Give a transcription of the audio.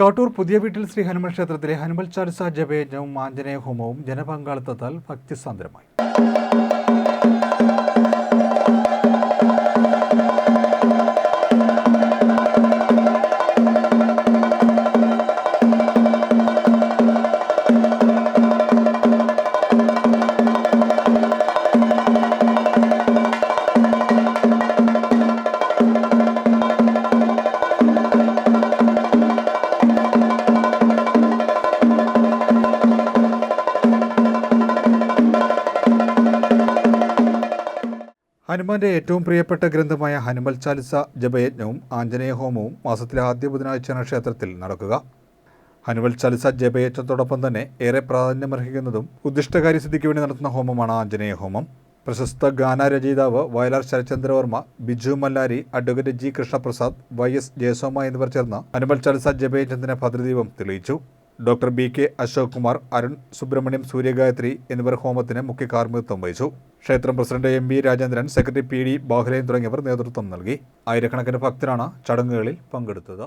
കാട്ടൂർ പുതിയ വീട്ടിൽ ശ്രീ ഹനുമൻ ക്ഷേത്രത്തിലെ ഹനുമൽ ചാലിസ ജപയജ്ഞവും ആഞ്ജനേയ ഹോമവും ജനപങ്കാളിത്തത്താൽ ഭക്തിസാന്ദ്രമായി. ഹനുമാന്റെ ഏറ്റവും പ്രിയപ്പെട്ട ഗ്രന്ഥമായ ഹനുമൽ ചാലിസ ജപയജ്ഞവും ആഞ്ജനേയ ഹോമവും മാസത്തിലെ ആദ്യ ബുധനാഴ്ചയാണ് ക്ഷേത്രത്തിൽ നടക്കുക. ഹനുമൽ ചാലിസ ജപയജ്ഞത്തോടൊപ്പം തന്നെ ഏറെ പ്രാധാന്യമർഹിക്കുന്നതും ഉദ്ദിഷ്ടകാര്യ സിദ്ധിക്ക് വേണ്ടി നടത്തുന്ന ഹോമമാണ് ആഞ്ജനേയ ഹോമം പ്രശസ്ത ഗാനരചയിതാവ് Vayalar Sarachandravarma Biju Mallari advocate G Krishnaprasad Y S Jayasoma എന്നിവർ ചേർന്ന് ഹനുമൽ ചാലിസ ജപയജ്ഞത്തിന് ഭദ്രദീപം തെളിയിച്ചു. Doctor B K Ashok Kumar Arun Subramaniam Suryagayathri എന്നിവർ ഹോമത്തിന് മുഖ്യ കാർമ്മികത്വം വഹിച്ചു. ക്ഷേത്രം president M V Rajendran secretary P D Bahulayan തുടങ്ങിയവർ നേതൃത്വം നൽകി. ആയിരക്കണക്കിന് ഭക്തരാണ് ചടങ്ങുകളിൽ പങ്കെടുത്തത്.